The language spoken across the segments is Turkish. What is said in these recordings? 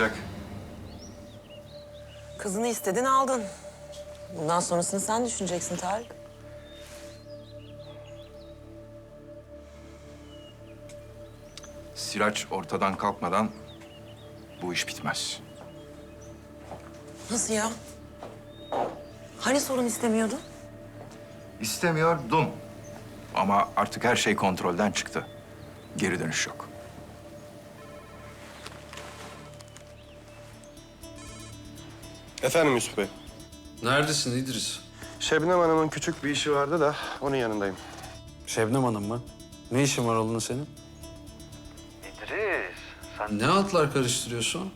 olacak? Kızını istedin aldın. Bundan sonrasını sen düşüneceksin Tarık. Siraç ortadan kalkmadan bu iş bitmez. Nasıl ya? Hani sorun istemiyordun? İstemiyordum. Ama artık her şey kontrolden çıktı. Geri dönüş yok. Efendim Yusuf Bey. Neredesin İdris? Şebnem Hanım'ın küçük bir işi vardı da onun yanındayım. Şebnem Hanım mı? Ne işin var oğlunun senin? İdris. Sen ne atlar karıştırıyorsun?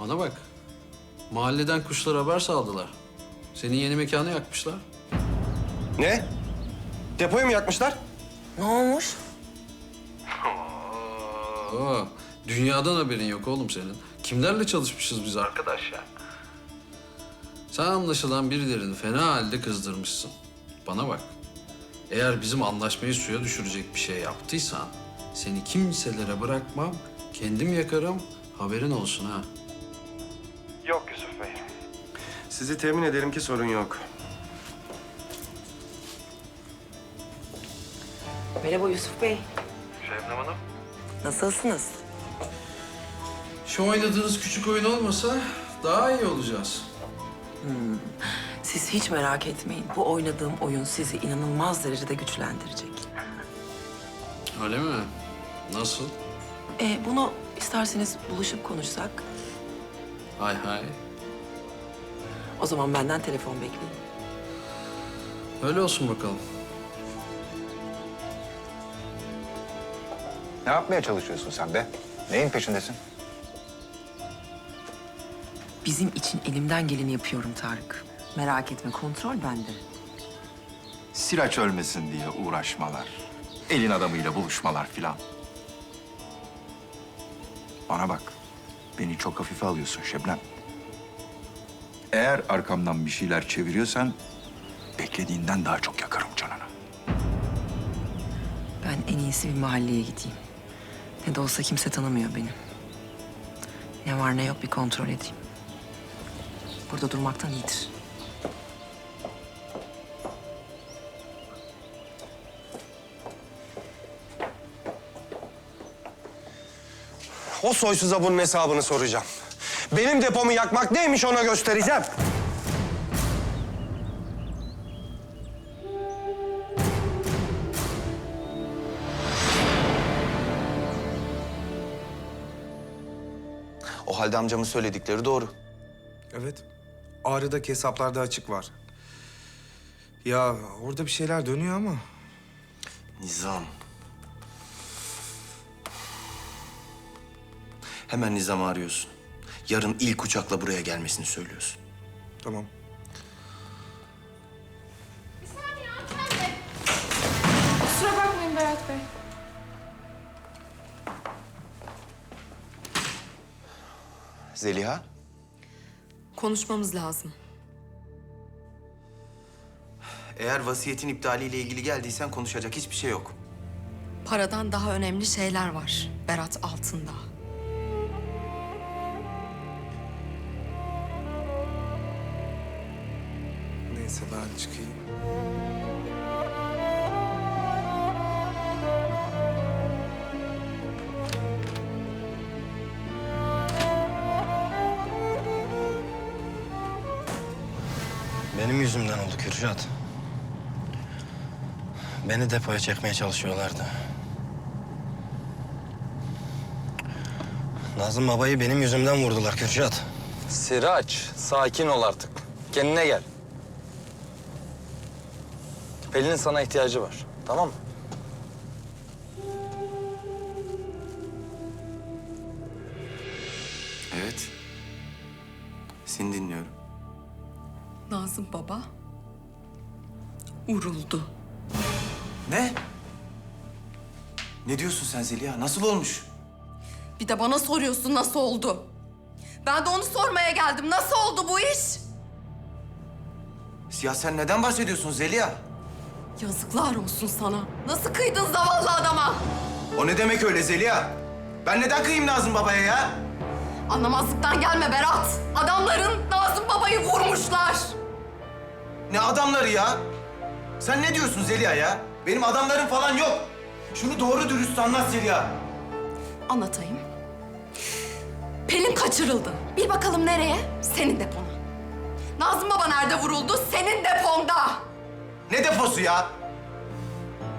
Bana bak. Mahalleden kuşlar haber saldılar. Senin yeni mekanı yakmışlar. Ne? Depoyu mu yakmışlar? Ne olmuş? Aa, dünyadan haberin yok oğlum senin. Kimlerle çalışmışız biz arkadaş ya? Sen anlaşılan birilerini fena halde kızdırmışsın. Bana bak. Eğer bizim anlaşmayı suya düşürecek bir şey yaptıysan... ...seni kimselere bırakmam, kendim yakarım, haberin olsun ha. Yok Yusuf Bey. Sizi temin ederim ki sorun yok. Merhaba Yusuf Bey. Şebnem Hanım? Nasılsınız? Şu oynadığınız küçük oyun olmasa daha iyi olacağız. Siz hiç merak etmeyin. Bu oynadığım oyun sizi inanılmaz derecede güçlendirecek. Öyle mi? Nasıl? E, bunu isterseniz buluşup konuşsak. Hay hay. O zaman benden telefon bekleyin. Öyle olsun bakalım. Ne yapmaya çalışıyorsun sen be? Neyin peşindesin? Bizim için elimden geleni yapıyorum Tarık. Merak etme kontrol bende. Siraç ölmesin diye uğraşmalar. Elin adamıyla buluşmalar filan. Bana bak. Beni çok hafife alıyorsun Şebnem. Eğer arkamdan bir şeyler çeviriyorsan... ...beklediğinden daha çok yakarım canını. Ben en iyisi bir mahalleye gideyim. Ne de olsa kimse tanımıyor beni. Ne var ne yok bir kontrol edeyim. Burada durmaktan iyidir. O soysuza bunun hesabını soracağım. Benim depomu yakmak neymiş ona göstereceğim. O halde amcamın söyledikleri doğru. Evet. Ağrı'daki hesaplarda açık var. Ya orada bir şeyler dönüyor ama. Nizam. Hemen Nizam'ı arıyorsun. Yarın ilk uçakla buraya gelmesini söylüyorsun. Tamam. Kusura bakmayın Berat Bey. Zeliha, Konuşmamız lazım. eğer vasiyetin iptaliyle ilgili geldiysen konuşacak hiçbir şey yok. Paradan daha önemli şeyler var Berat altında. Neyse ben çıkayım. Benim yüzümden oldu Kürşat. Beni depoya çekmeye çalışıyorlardı. Nazım babayı benim yüzümden vurdular Kürşat. Siraç, sakin ol artık. Kendine gel. Pelin'in sana ihtiyacı var. Tamam mı? Evet. Seni dinliyorum. Nazım baba vuruldu. Ne? Ne diyorsun sen Zeliha? Nasıl olmuş? Bir de bana soruyorsun nasıl oldu? Ben de onu sormaya geldim. Nasıl oldu bu iş? Ya sen neden bahsediyorsun Zeliha? Yazıklar olsun sana. Nasıl kıydın zavallı adama? O ne demek öyle Zeliha? Ben neden kıyayım Nazım babaya ya? Anlamazlıktan gelme Berat. Adamların Nazım babayı vurmuşlar. Ne adamları ya? Sen ne diyorsun Zeliha ya? Benim adamlarım falan yok. Şunu doğru dürüst anlat Zeliha. Anlatayım. Pelin kaçırıldı. Bil bakalım nereye? Senin depona. Nazım baba nerede vuruldu? Senin deponda. Ne deposu ya?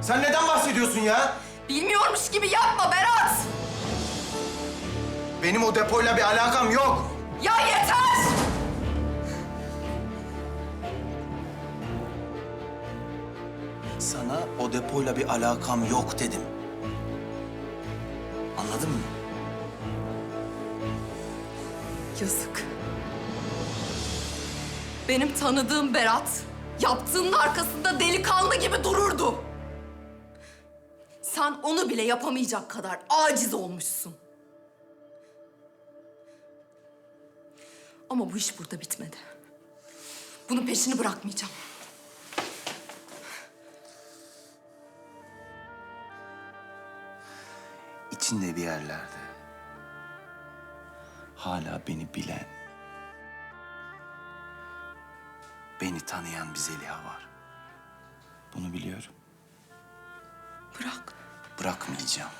Sen neden bahsediyorsun ya? Bilmiyormuş gibi yapma Berat. Benim o depoyla bir alakam yok. Ya yeter! Sana o depoyla bir alakam yok dedim. Anladın mı? Yazık. Benim tanıdığım Berat, yaptığının arkasında delikanlı gibi dururdu. Sen onu bile yapamayacak kadar aciz olmuşsun. Ama bu iş burada bitmedi. Bunun peşini bırakmayacağım. İçinde bir yerlerde hala beni bilen, beni tanıyan bir Zeliha var. Bunu biliyorum. Bırak. Bırakmayacağım.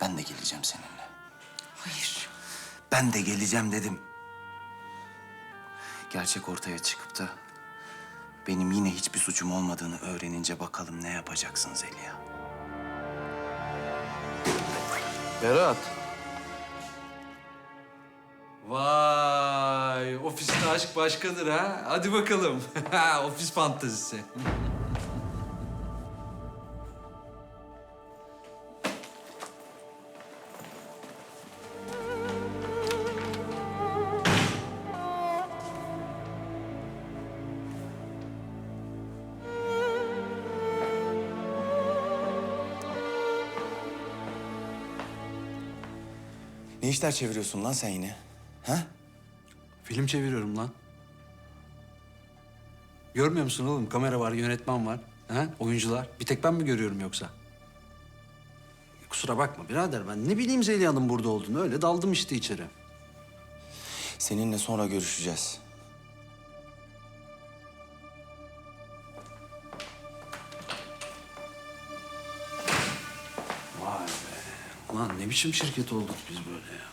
Ben de geleceğim seninle. Hayır. Ben de geleceğim dedim. Gerçek ortaya çıkıp da benim yine hiçbir suçum olmadığını öğrenince bakalım ne yapacaksın Zeliha. Berat. Vay, ofiste aşk başkadır ha. Hadi bakalım. Ofis fantezisi. Ne işler çeviriyorsun lan sen yine? Ha? Film çeviriyorum lan. Görmüyor musun oğlum? Kamera var, yönetmen var. Ha? Oyuncular. Bir tek ben mi görüyorum yoksa? Kusura bakma birader ben ne bileyim Zeliha'nın burada olduğunu. Öyle daldım işte içeri. Seninle sonra görüşeceğiz. Be. Ulan ne biçim şirket olduk biz böyle ya.